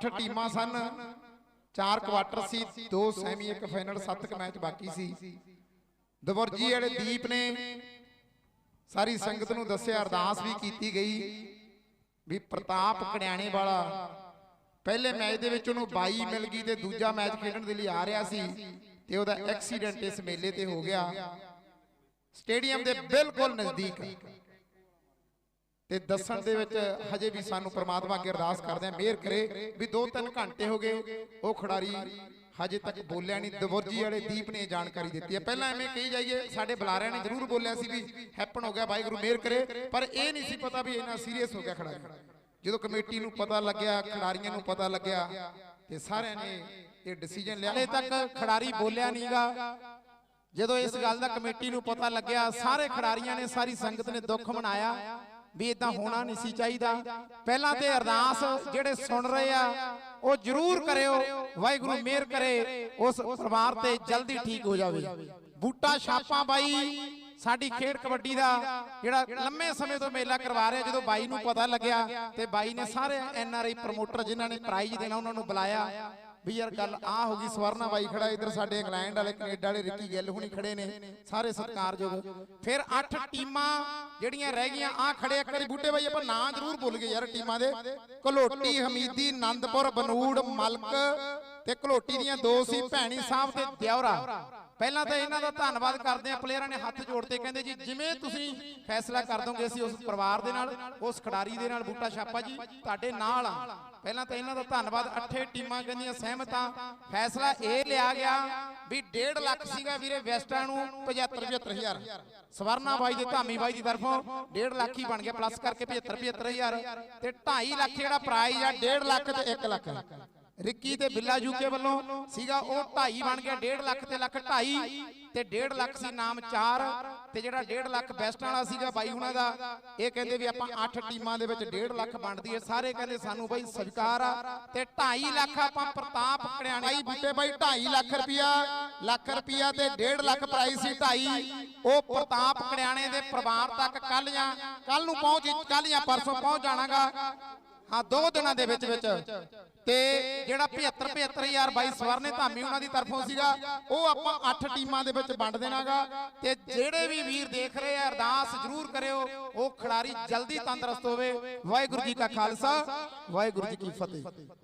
8 ਟੀਮਾਂ ਸਨ। ਚਾਰ ਕੁਆਟਰ ਸੀ, ਦੋ ਸੈਮੀ ਇੱਕ ਫਾਈਨਲ ਸੱਤ ਕ ਮੈਚ ਬਾਕੀ ਸੀ। ਦਵਰਜੀ ਵਾਲੇ ਦੀਪ ਨੇ ਸਾਰੀ ਸੰਗਤ ਨੂੰ ਦੱਸਿਆ, ਅਰਦਾਸ ਵੀ ਕੀਤੀ ਗਈ ਵੀ ਪ੍ਰਤਾਪ ਕੜਿਆਣੇ ਵਾਲਾ ਪਹਿਲੇ ਮੈਚ ਦੇ ਵਿੱਚ ਉਹਨੂੰ 22 ਮਿਲ ਗਈ ਤੇ ਦੂਜਾ ਮੈਚ ਖੇਡਣ ਦੇ ਲਈ ਆ ਰਿਹਾ ਸੀ ਤੇ ਉਹਦਾ ਐਕਸੀਡੈਂਟ ਇਸ ਮੇਲੇ ਤੇ ਹੋ ਗਿਆ। ਸਟੇਡੀਅਮ ਦੇ ਬਿਲਕੁਲ ਨਜ਼ਦੀਕ। ਤੇ ਦੱਸਣ ਦੇ ਵਿੱਚ ਹਜੇ ਵੀ ਸਾਨੂੰ ਪ੍ਰਮਾਤਮਾ ਅੱਗੇ ਅਰਦਾਸ ਕਰਦੇ ਆ ਮਿਹਰ ਕਰੇ ਵੀ 2-3 ਘੰਟੇ ਹੋ ਗਏ, ਉਹ ਖਿਡਾਰੀ ਹਜੇ ਤੱਕ ਬੋਲਿਆ ਨਹੀਂ ਦਵਰਜੀ ਵਾਲੇ ਦੀਪ ਨੇ ਜਾਣਕਾਰੀ ਦਿੱਤੀ ਹੈ। ਪਹਿਲਾਂ ਐਵੇਂ ਕਹੀ ਜਾਈਏ, ਸਾਡੇ ਬੁਲਾਰਿਆਂ ਨੇ ਜ਼ਰੂਰ ਬੋਲਿਆ ਸੀ ਵੀ ਹੈਪਨ ਹੋ ਗਿਆ, ਵਾਹਿਗੁਰੂ ਮਿਹਰ ਕਰੇ, ਪਰ ਇਹ ਨਹੀਂ ਸੀ ਪਤਾ ਵੀ ਇੰਨਾ ਸੀਰੀਅਸ ਹੋ ਗਿਆ ਖਿਡਾਰੀ। ਜਦੋਂ ਕਮੇਟੀ ਨੂੰ ਪਤਾ ਲੱਗਿਆ, ਖਿਡਾਰੀਆਂ ਨੂੰ ਪਤਾ ਲੱਗਿਆ ਤੇ ਸਾਰਿਆਂ ਨੇ ਇਹ ਡਿਸੀਜਨ ਲਿਆ। ਹਲੇ ਤੱਕ ਖਿਡਾਰੀ ਬੋਲਿਆ ਨਹੀਂਗਾ ਜਦੋਂ ਇਸ ਗੱਲ ਦਾ ਕਮੇਟੀ ਨੂੰ ਪਤਾ ਲੱਗਿਆ, ਸਾਰੇ ਖਿਡਾਰੀਆਂ ਨੇ ਸਾਰੀ ਸੰਗਤ ਨੇ ਦੁੱਖ ਮਨਾਇਆ। ਵੀ ਇਦਾਂ ਹੋਣਾ ਨਹੀਂ ਸੀ ਚਾਹੀਦਾ। ਪਹਿਲਾਂ ਤੇ ਅਰਦਾਸ ਜਿਹੜੇ ਸੁਣ ਰਹੇ ਆ ਉਹ ਜਰੂਰ ਕਰਿਓ। ਵਾਹਿਗੁਰੂ ਮਿਹਰ ਕਰੇ ਉਸ ਪਰਿਵਾਰ ਤੇ ਜਲਦੀ ਠੀਕ ਹੋ ਜਾਵੇ। ਬੂਟਾ ਛਾਪਾ ਬਾਈ ਸਾਡੀ ਖੇਡ ਕਬੱਡੀ ਦਾ ਜਿਹੜਾ ਲੰਮੇ ਸਮੇਂ ਤੋਂ ਮੇਲਾ ਕਰਵਾ ਰਿਹਾ ਜਦੋਂ ਬਾਈ ਨੂੰ ਪਤਾ ਲੱਗਿਆ ਤੇ ਬਾਈ ਨੇ ਸਾਰੇ ਐਨ ਆਰ ਆਈ ਪ੍ਰਮੋਟਰ ਜਿਨ੍ਹਾਂ ਨੇ ਪ੍ਰਾਈਜ਼ ਦੇਣਾ ਉਹਨਾਂ ਨੂੰ ਬੁਲਾਇਆ। ਵੀ ਯਾਰ ਗੱਲ ਆ ਹੋ ਗਈ, ਸਵਰਨਾ ਬਾਈ ਖੜਾ ਇਧਰ ਸਾਡੇ ਇੰਗਲੈਂਡ ਵਾਲੇ, ਕੈਨੇਡਾ ਵਾਲੇ, ਰਿੱਕੀ ਗਿੱਲ ਹੁਣੀ ਖੜੇ ਨੇ, ਸਾਰੇ ਸਤਿਕਾਰਯੋਗ। ਫਿਰ 8 ਟੀਮਾਂ ਜਿਹੜੀਆਂ ਰਹਿ ਗਈਆਂ ਆ ਖੜੇ ਇੱਕ ਵਾਰੀ ਬੂਟੇ ਬਾਈ, ਆਪਾਂ ਨਾਂ ਜ਼ਰੂਰ ਭੁੱਲ ਗਏ ਯਾਰ ਟੀਮਾਂ ਦੇ। ਘਲੋਟੀ, ਹਮੀਦੀ ਆਨੰਦਪੁਰ ਬਨੂੜ, ਮਲਕ ਤੇ ਘਲੋਟੀ ਦੀਆਂ ਦੋ ਸੀ, ਭੈਣੀ ਸਾਹਿਬ ਤੇ ਦਿਉਰਾ ਪਹਿਲਾਂ ਤਾਂ ਇਹਨਾਂ ਦਾ ਧੰਨਵਾਦ ਕਰਦੇ ਆ ਪਲੇਅਰਾਂ ਨੇ ਹੱਥ ਜੋੜਤੇ ਕਹਿੰਦੇ ਜੀ ਜਿਵੇਂ ਤੁਸੀਂ ਫੈਸਲਾ ਕਰ ਦੋਗੇ ਅਸੀਂ ਉਸ ਪਰਿਵਾਰ ਦੇ ਨਾਲ ਉਸ ਖਿਡਾਰੀ ਦੇ ਨਾਲ ਬੂਟਾ ਛਾਪਾ ਜੀ ਤੁਹਾਡੇ ਨਾਲ ਆ। ਪਹਿਲਾਂ ਤਾਂ ਇਹਨਾਂ ਦਾ ਧੰਨਵਾਦ ਅੱਠੇ ਟੀਮਾਂ ਕਹਿੰਦੀਆਂ ਸਹਿਮਤ ਫੈਸਲਾ ਇਹ ਲਿਆ ਗਿਆ ਵੀ 1.5 ਲੱਖ ਸੀਗਾ ਵੀਰੇ ਵੈਸਟਾਂ ਨੂੰ 75 75000 ਸਵਰਨਾ ਬਾਈ ਦੇ ਧਾਮੀ ਬਾਈ ਦੀ ਤਰਫੋਂ 1.5 ਲੱਖ ਹੀ ਬਣ ਗਿਆ ਪਲੱਸ ਕਰਕੇ 75 75000 ਤੇ 2.5 ਲੱਖ ਜਿਹੜਾ ਪ੍ਰਾਈਜ਼ ਆ 1.5 ਲੱਖ ਤੇ 1 ਲੱਖ। ਰਿੱਕੀ ਤੇ ਬਿੱਲਾ ਜੂਕੇ ਵੱਲੋਂ ਸੀਗਾ ਉਹ 2.5 ਬਣ ਗਿਆ 1.5 ਲੱਖ ਤੇ ਲੱਖ 2.5 ਤੇ 1.5 ਲੱਖ ਸੀ ਨਾਮ 4 ਤੇ ਜਿਹੜਾ 1.5 ਲੱਖ ਬੈਸਟ ਵਾਲਾ ਸੀਗਾ ਬਾਈ ਹੁਣਾਂ ਦਾ, ਇਹ ਕਹਿੰਦੇ ਵੀ ਆਪਾਂ 8 ਟੀਮਾਂ ਦੇ ਵਿੱਚ 1.5 ਲੱਖ ਵੰਡਦੀ ਹੈ ਸਾਰੇ ਕਹਿੰਦੇ ਸਾਨੂੰ ਬਾਈ ਸਵੀਕਾਰ ਆ ਤੇ 2.5 ਲੱਖ ਆਪਾਂ ਪ੍ਰਤਾਪ ਕੜਿਆਣੇ ਬਾਈ ਬੂਟੇ ਬਾਈ 2.5 ਲੱਖ ਰੁਪਿਆ ਲੱਖ ਰੁਪਿਆ ਤੇ 1.5 ਲੱਖ ਪ੍ਰਾਈਜ਼ ਸੀ 2.5 ਉਹ ਪ੍ਰਤਾਪ ਕੜਿਆਣੇ ਦੇ ਪਰਿਵਾਰ ਤੱਕ ਕੱਲ ਜਾਂ ਕੱਲ ਨੂੰ ਪਹੁੰਚ ਕੱਲ ਜਾਂ ਪਰਸੋਂ ਪਹੁੰਚ ਜਾਣਾਗਾ। ਹਾਂ, ਦੋ ਦਿਨਾਂ ਦੇ ਵਿੱਚ ਵਿੱਚ। ਤੇ ਜਿਹੜਾ 75 75000 ਬਾਈ ਸਵਰਨੇ ਧਾਮੀ ਉਹਨਾਂ ਦੀ ਤਰਫੋਂ ਸੀਗਾ, ਉਹ ਆਪਾਂ 8 ਟੀਮਾਂ ਦੇ ਵਿੱਚ ਵੰਡ ਦੇਣਾਗਾ। ਤੇ ਜਿਹੜੇ ਵੀ ਵੀਰ ਦੇਖ ਰਹੇ ਆ, ਅਰਦਾਸ ਜ਼ਰੂਰ ਕਰਿਓ, ਉਹ ਖਿਡਾਰੀ ਜਲਦੀ ਤੰਦਰੁਸਤ ਹੋਵੇ। ਵਾਹਿਗੁਰੂ ਜੀ ਕਾ ਖਾਲਸਾ, ਵਾਹਿਗੁਰੂ ਜੀ ਕੀ ਫਤਿਹ।